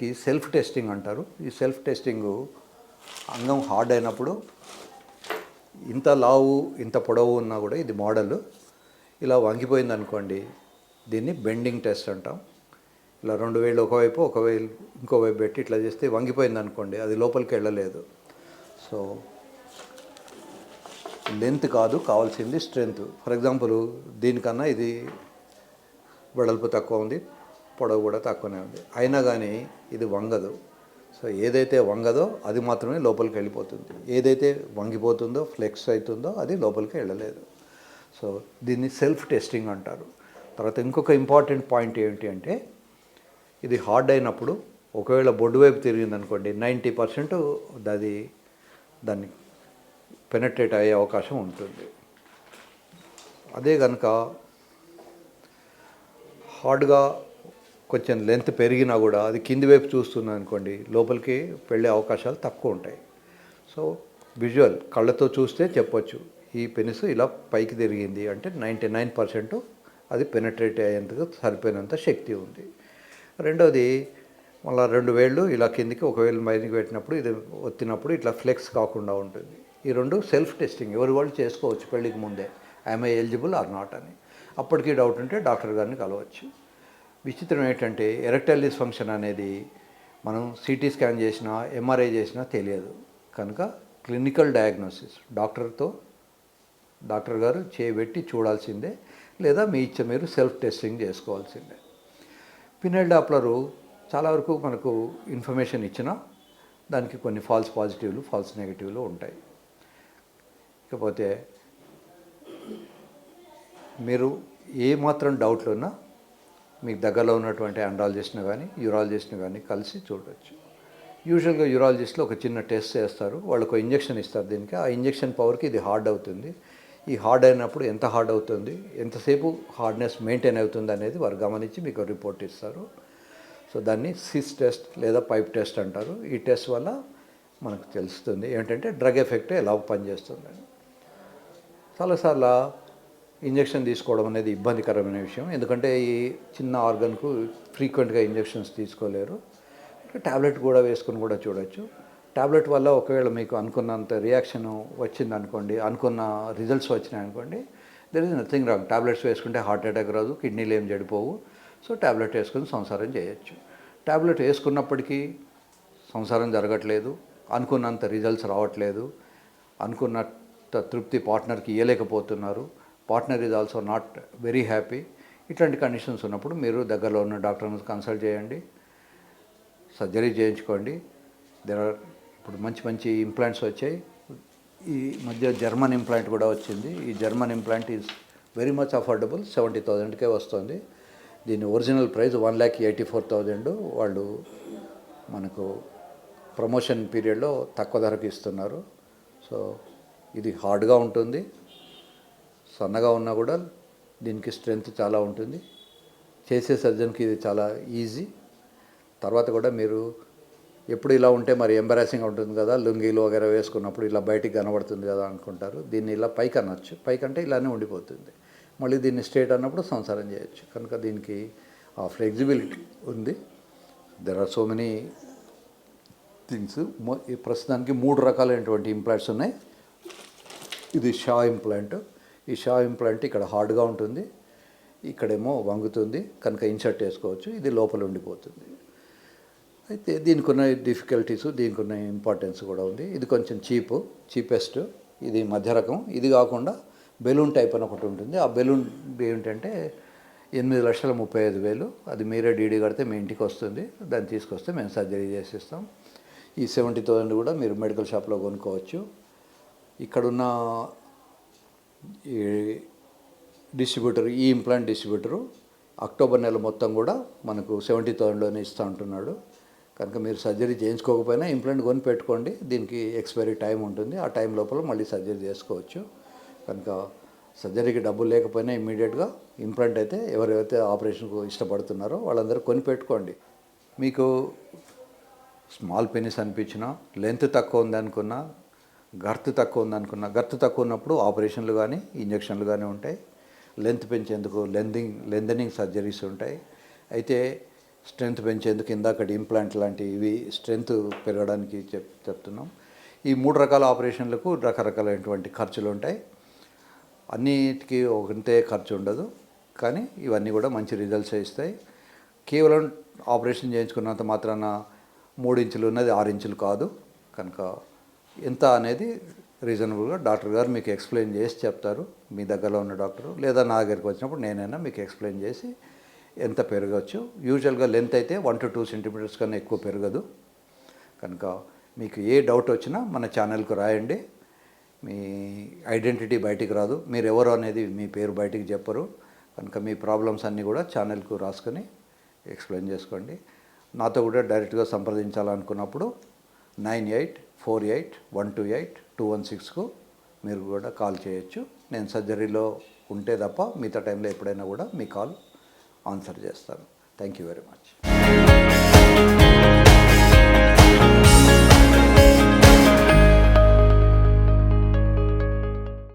దానికి self testing అంటారు. ఈ సెల్ఫ్ టెస్టింగ్ అంగం హార్డ్ అయినప్పుడు ఇంత లావు ఇంత పొడవు ఉన్నా కూడా ఇది మోడల్. ఇలా వంగిపోయింది అనుకోండి దీన్ని బెండింగ్ టెస్ట్ అంటాం. ఇలా రెండు వేలు ఒకవైపు ఒకవేళ ఇంకోవైపు పెట్టి ఇట్లా చేస్తే వంగిపోయింది అనుకోండి అది లోపలికి వెళ్ళలేదు. సో లెంత్ కాదు కావాల్సింది స్ట్రెంగ్త్. ఫర్ ఎగ్జాంపుల్ దీనికన్నా ఇది వెడల్పు తక్కువ ఉంది. పొడవు కూడా తక్కువనే ఉంది. అయినా కానీ ఇది వంగదు. సో ఏదైతే వంగదో అది మాత్రమే లోపలికి వెళ్ళిపోతుంది. ఏదైతే వంగిపోతుందో ఫ్లెక్స్ అవుతుందో అది లోపలికి వెళ్ళలేదు. సో దీన్ని సెల్ఫ్ టెస్టింగ్ అంటారు. తర్వాత ఇంకొక ఇంపార్టెంట్ పాయింట్ ఏంటి అంటే ఇది హార్డ్ అయినప్పుడు ఒకవేళ బొడ్డు వైపు తిరిగింది అనుకోండి నైంటీ పర్సెంట్ అది దాన్ని పెనట్రేట్ అయ్యే అవకాశం ఉంటుంది. అదే కనుక హార్డ్గా కొంచెం లెంత్ పెరిగినా కూడా అది కింది వైపు చూస్తుంది అనుకోండి లోపలికి వెళ్ళే అవకాశాలు తక్కువ ఉంటాయి. సో విజువల్ కళ్ళతో చూస్తే చెప్పొచ్చు. ఈ పెనిస్ ఇలా పైకి తిరిగింది అంటే నైంటీ నైన్ పర్సెంట్ అది పెనట్రేట్ అయ్యేందుకు సరిపోయినంత శక్తి ఉంది. రెండోది మళ్ళీ రెండు వేళ్ళు ఇలా కిందికి ఒకవేళ వేలు మైనికి పెట్టినప్పుడు ఇది ఒత్తినప్పుడు ఇట్లా ఫ్లెక్స్ కాకుండా ఉంటుంది. ఈ రెండు సెల్ఫ్ టెస్టింగ్ ఎవరి వాళ్ళు చేసుకోవచ్చు పెళ్ళికి ముందే ఐఎమ్ఐ ఎలిజిబుల్ ఆర్ నాట్ అని. అప్పటికి డౌట్ ఉంటే డాక్టర్ గారిని కలవచ్చు. విచిత్రం ఏంటంటే ఎరెక్టైల్ డిస్ఫంక్షన్ అనేది మనం సిటీ స్కాన్ చేసినా ఎంఆర్ఐ చేసినా తెలియదు. కనుక క్లినికల్ డయాగ్నోసిస్ డాక్టర్తో డాక్టర్ గారు చేయబెట్టి చూడాల్సిందే లేదా మీ ఇచ్చ మీరు సెల్ఫ్ టెస్టింగ్ చేసుకోవాల్సిందే. పినల్ డాప్లరు చాలా వరకు మనకు ఇన్ఫర్మేషన్ ఇచ్చినా దానికి కొన్ని ఫాల్స్ పాజిటివ్లు ఫాల్స్ నెగిటివ్లు ఉంటాయి. ఇకపోతే మీరు ఏ మాత్రం డౌట్లు ఉన్నా మీకు దగ్గరలో ఉన్నటువంటి అండాలజిస్ట్ని కానీ యూరాలజిస్ట్ని కానీ కలిసి చూడవచ్చు యూజువల్గా యూరాలజిస్ట్లో ఒక చిన్న టెస్ట్ చేస్తారు. వాళ్ళకు ఇంజెక్షన్ ఇస్తారు దీనికి. ఆ ఇంజెక్షన్ పవర్కి ఇది హార్డ్ అవుతుంది. ఈ హార్డ్ అయినప్పుడు ఎంత హార్డ్ అవుతుంది? ఎంతసేపు హార్డ్నెస్ మెయింటైన్ అవుతుంది అనేది వారు గమనించి మీకు రిపోర్ట్ ఇస్తారు. సో దాన్ని సిస్ టెస్ట్ లేదా పైప్ టెస్ట్ అంటారు. ఈ టెస్ట్ వల్ల మనకు తెలుస్తుంది. ఏంటంటే డ్రగ్ ఎఫెక్ట్ ఎలా పనిచేస్తుందని. చాలాసార్లు ఇంజెక్షన్ తీసుకోవడం అనేది ఇబ్బందికరమైన విషయం. ఎందుకంటే ఈ చిన్న ఆర్గన్కు ఫ్రీక్వెంట్గా ఇంజెక్షన్స్ తీసుకోలేరు. ట్యాబ్లెట్ కూడా వేసుకొని కూడా చూడొచ్చు. ట్యాబ్లెట్ వల్ల ఒకవేళ మీకు అనుకున్నంత రియాక్షన్ వచ్చింది అనుకోండి అనుకున్న రిజల్ట్స్ వచ్చినాయి అనుకోండి there is nothing wrong tablets వేసుకుంటే హార్ట్ అటాక్ రాదు కిడ్నీలు ఏం చెడిపోవు. సో ట్యాబ్లెట్ వేసుకుని సంసారం చేయొచ్చు. ట్యాబ్లెట్ వేసుకున్నప్పటికీ సంసారం జరగట్లేదు అనుకున్నంత రిజల్ట్స్ రావట్లేదు అనుకున్నంత తృప్తి పార్ట్నర్కి ఇవ్వలేకపోతున్నారు partner is also not very happy. ఇట్లాంటి కండిషన్స్ ఉన్నప్పుడు మీరు దగ్గరలో ఉన్న డాక్టర్ని కన్సల్ట్ చేయండి. సర్జరీ చేయించుకోండి. దెర్ ఆర్ ఇప్పుడు మంచి మంచి ఇంప్లాంట్స్ వచ్చాయి. ఈ మధ్య జర్మన్ ఇంప్లాంట్ కూడా వచ్చింది. ఈ German implant is very much affordable seventy థౌజండ్కే వస్తుంది. దీని original price one lakh eighty four thousand వాళ్ళు మనకు ప్రమోషన్ పీరియడ్లో తక్కువ ధరకు ఇస్తున్నారు. సో ఇది హార్డ్గా ఉంటుంది. సన్నగా ఉన్నా కూడా దీనికి స్ట్రెంగ్త్ చాలా ఉంటుంది. చేసే సర్జన్కి ఇది చాలా ఈజీ. తర్వాత కూడా మీరు ఎప్పుడు ఇలా ఉంటే మరి ఎంబరాసింగ్ ఉంటుంది కదా లుంగీలు వగేరా వేసుకున్నప్పుడు ఇలా బయటికి కనబడుతుంది కదా అనుకుంటారు. దీన్ని ఇలా పైకి అనొచ్చు. పైకి అంటే ఇలానే ఉండిపోతుంది. మళ్ళీ దీన్ని స్ట్రేట్ అన్నప్పుడు సంసారం చేయొచ్చు. కనుక దీనికి ఆ ఫ్లెక్సిబిలిటీ ఉంది. There are so many things ప్రస్తుతానికి మూడు రకాలైనటువంటి ఇంప్లాంట్స్ ఉన్నాయి. ఇది షా ఇంప్లాంట్ ఈ షా ఇంప్లాంట్ ఇక్కడ హార్డ్గా ఉంటుంది. ఇక్కడేమో వంగుతుంది. కనుక ఇన్సర్ట్ చేసుకోవచ్చు. ఇది లోపల ఉండిపోతుంది. అయితే దీనికి ఉన్న డిఫికల్టీస్ దీనికి ఉన్న ఇంపార్టెన్స్ కూడా ఉంది. ఇది కొంచెం చీప్ చీపెస్ట్. ఇది మధ్య రకం. ఇది కాకుండా బెలూన్ టైప్ అని ఒకటి ఉంటుంది. ఆ బెలూన్ ఏంటంటే ఎనిమిది లక్షల ముప్పై ఐదు వేలు. అది మీరే డీడీ కడితే మీ ఇంటికి వస్తుంది. దాన్ని తీసుకొస్తే మేము సర్జరీ చేసిస్తాం. ఈ సెవెంటీ థౌసండ్ కూడా మీరు మెడికల్ షాప్లో కొనుక్కోవచ్చు. ఇక్కడున్న డిస్ట్రిబ్యూటర్ ఈ ఇంప్లాంట్ డిస్ట్రిబ్యూటరు అక్టోబర్ నెల మొత్తం కూడా మనకు సెవెంటీ థౌసండ్లోనే ఇస్తూ ఉంటున్నాడు. కనుక మీరు సర్జరీ చేయించుకోకపోయినా ఇంప్లాంట్ కొని పెట్టుకోండి దీనికి ఎక్స్పైరీ టైం ఉంటుంది. ఆ టైం లోపల మళ్ళీ సర్జరీ చేసుకోవచ్చు. కనుక సర్జరీకి డబ్బులు లేకపోయినా ఇమ్మీడియట్గా ఇంప్లాంట్ అయితే ఎవరైతే ఆపరేషన్కు ఇష్టపడుతున్నారో వాళ్ళందరూ కొని పెట్టుకోండి మీకు స్మాల్ పెనిస్ అనిపించినా లెంత్ తక్కువ ఉందనుకున్నా గర్త్ తక్కువ ఉందనుకున్న గర్తు తక్కువ ఉన్నప్పుడు ఆపరేషన్లు కానీ ఇంజక్షన్లు కానీ ఉంటాయి. లెంత్ పెంచేందుకు లెందింగ్ లెందనింగ్ సర్జరీస్ ఉంటాయి. అయితే స్ట్రెంగ్త్ పెంచేందుకు ఇందాక ఇంప్లాంట్ లాంటి ఇవి స్ట్రెంగ్త్ పెరగడానికి చెప్ చెప్తున్నాం. ఈ మూడు రకాల ఆపరేషన్లకు రకరకాలైనటువంటి ఖర్చులు ఉంటాయి. అన్నిటికీ ఒకంతే ఖర్చు ఉండదు. కానీ ఇవన్నీ కూడా మంచి రిజల్ట్స్ ఇస్తాయి. కేవలం ఆపరేషన్ చేయించుకున్నంత మాత్రాన మూడు ఇంచులు ఉన్నది ఆరు ఇంచులు కాదు. కనుక ఎంత అనేది రీజనబుల్గా డాక్టర్ గారు మీకు ఎక్స్ప్లెయిన్ చేసి చెప్తారు. మీ దగ్గరలో ఉన్న డాక్టరు లేదా నా దగ్గరికి వచ్చినప్పుడు నేనైనా మీకు ఎక్స్ప్లెయిన్ చేసి ఎంత పెరగవచ్చు యూజువల్గా లెంత్ అయితే వన్ టు టూ సెంటీమీటర్స్ కన్నా ఎక్కువ పెరగదు. కనుక మీకు ఏ డౌట్ వచ్చినా మన ఛానల్కు రాయండి. మీ ఐడెంటిటీ బయటికి రాదు. మీరు ఎవరు అనేది మీ పేరు బయటికి చెప్పరు. కనుక మీ ప్రాబ్లమ్స్ అన్నీ కూడా ఛానల్కు రాసుకొని ఎక్స్ప్లెయిన్ చేసుకోండి. నాతో కూడా డైరెక్ట్గా సంప్రదించాలనుకున్నప్పుడు nine eight four eight one two eight two one సిక్స్కు మీరు కూడా కాల్ చేయొచ్చు. నేను సర్జరీలో ఉంటే తప్ప మిగతా టైంలో ఎప్పుడైనా కూడా మీ కాల్ ఆన్సర్ చేస్తాను. Thank you very much.